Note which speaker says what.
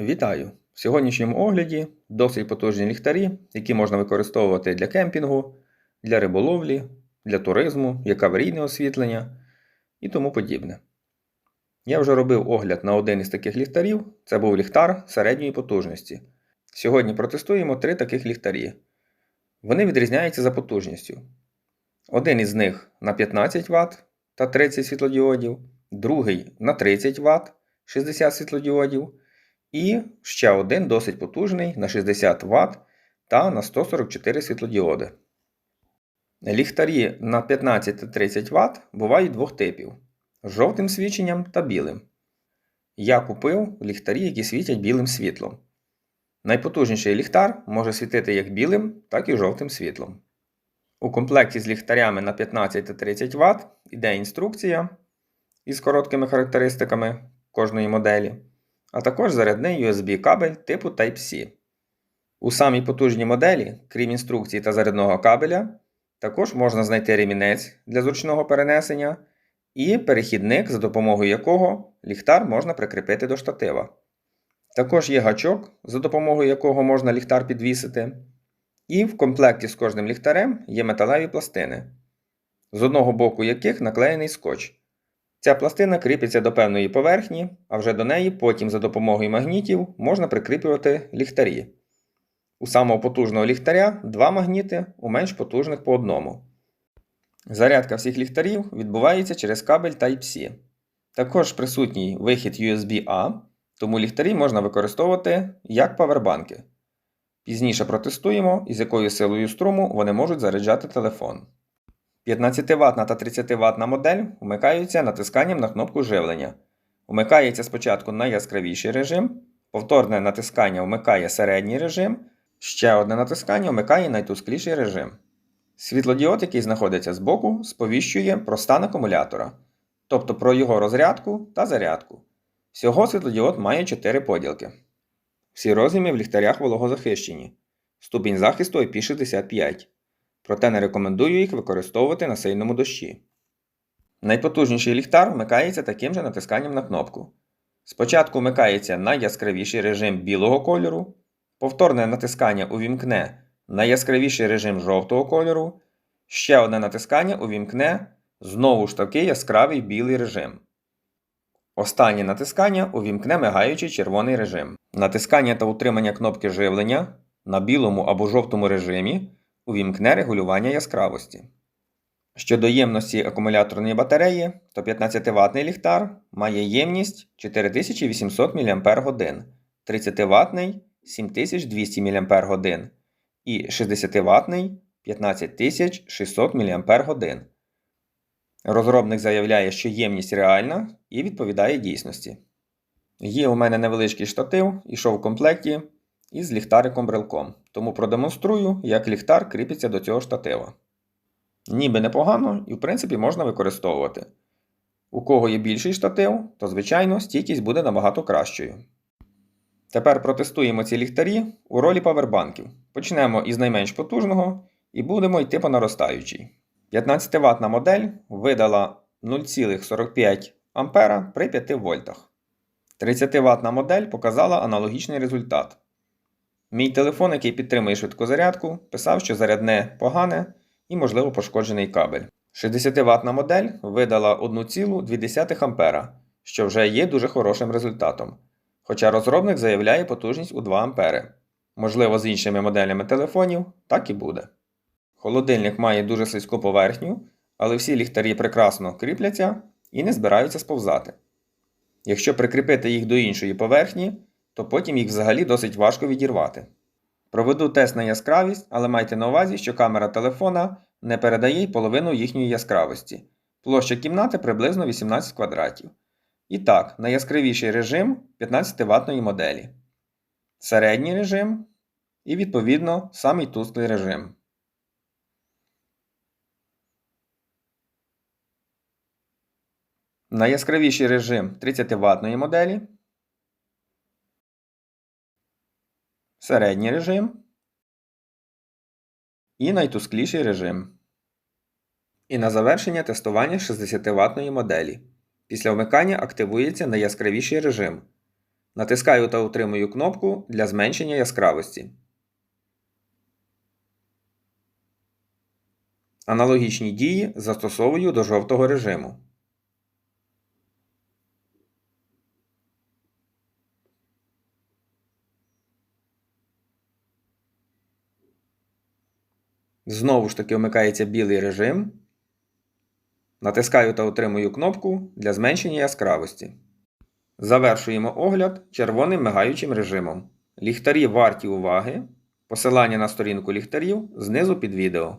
Speaker 1: Вітаю! В сьогоднішньому огляді досить потужні ліхтарі, які можна використовувати для кемпінгу, для риболовлі, для туризму, як аварійне освітлення і тому подібне. Я вже робив огляд на один із таких ліхтарів, це був ліхтар середньої потужності. Сьогодні протестуємо три таких ліхтарі. Вони відрізняються за потужністю. Один із них на 15 Вт та 30 світлодіодів, другий на 30 Вт 60 світлодіодів. І ще один досить потужний на 60 Вт та на 144 світлодіоди. Ліхтарі на 15 та 30 Вт бувають двох типів жовтим свіченням та білим. Я купив ліхтарі, які світять білим світлом. Найпотужніший ліхтар може світити як білим, так і жовтим світлом. У комплекті з ліхтарями на 15 та 30 Вт йде інструкція із короткими характеристиками кожної моделі а також зарядний USB-кабель типу Type-C. У самій потужній моделі, крім інструкції та зарядного кабеля, також можна знайти ремінець для зручного перенесення і перехідник, за допомогою якого ліхтар можна прикріпити до штатива. Також є гачок, за допомогою якого можна ліхтар підвісити. І в комплекті з кожним ліхтарем є металеві пластини, з одного боку яких наклеєний скотч. Ця пластина кріпиться до певної поверхні, а вже до неї потім за допомогою магнітів можна прикріплювати ліхтарі. У самого потужного ліхтаря два магніти, у менш потужних по одному. Зарядка всіх ліхтарів відбувається через кабель Type-C. Також присутній вихід USB-A, тому ліхтарі можна використовувати як павербанки. Пізніше протестуємо, із якою силою струму вони можуть заряджати телефон. 15 Вт та 30 Вт модель вмикаються натисканням на кнопку живлення. Вмикається спочатку найяскравіший режим, повторне натискання вмикає середній режим, ще одне натискання вмикає найтускліший режим. Світлодіод, який знаходиться збоку, сповіщує про стан акумулятора, тобто про його розрядку та зарядку. Всього світлодіод має 4 поділки. Всі розміри в ліхтарях вологозахищені. Ступінь захисту IP65 проте не рекомендую їх використовувати на сильному дощі. Найпотужніший ліхтар вмикається таким же натисканням на кнопку. Спочатку вмикається найяскравіший режим білого кольору, повторне натискання увімкне найяскравіший режим жовтого кольору, ще одне натискання увімкне знову ж таки яскравий білий режим. Останнє натискання увімкне мигаючий червоний режим. Натискання та утримання кнопки живлення на білому або жовтому режимі увімкне регулювання яскравості. Щодо ємності акумуляторної батареї, то 15 ватний ліхтар має ємність 4800 мАч, 30 ватний 7200 мАч і 60 ватний 15600 мАч. Розробник заявляє, що ємність реальна і відповідає дійсності. Є у мене невеличкий штатив, ішов в комплекті із ліхтариком брелком, тому продемонструю, як ліхтар кріпиться до цього штатива. Ніби непогано і в принципі можна використовувати. У кого є більший штатив, то, звичайно, стійкість буде набагато кращою. Тепер протестуємо ці ліхтарі у ролі павербанків. Почнемо із найменш потужного і будемо йти по наростаючій. 15 ватна модель видала 0,45 А при 5 вольтах. 30 ватна модель показала аналогічний результат. Мій телефон, який підтримує швидку зарядку, писав, що зарядне погане і, можливо, пошкоджений кабель. 60 ватна модель видала 1,2 А, що вже є дуже хорошим результатом. Хоча розробник заявляє потужність у 2 А. Можливо, з іншими моделями телефонів так і буде. Холодильник має дуже слизьку поверхню, але всі ліхтарі прекрасно кріпляться і не збираються сповзати. Якщо прикріпити їх до іншої поверхні, то потім їх взагалі досить важко відірвати. Проведу тест на яскравість, але майте на увазі, що камера телефона не передає й половину їхньої яскравості. Площа кімнати приблизно 18 квадратів. І так, найяскравіший режим 15 ватної моделі. Середній режим і, відповідно, самий тусклий режим. Найяскравіший режим 30 ватної моделі. Середній режим і найтускліший режим. І на завершення тестування 60 ватної моделі. Після вмикання активується найяскравіший режим. Натискаю та утримую кнопку для зменшення яскравості. Аналогічні дії застосовую до жовтого режиму. Знову ж таки вмикається білий режим. Натискаю та отримую кнопку для зменшення яскравості. Завершуємо огляд червоним мигаючим режимом. Ліхтарі варті уваги. Посилання на сторінку ліхтарів знизу під відео.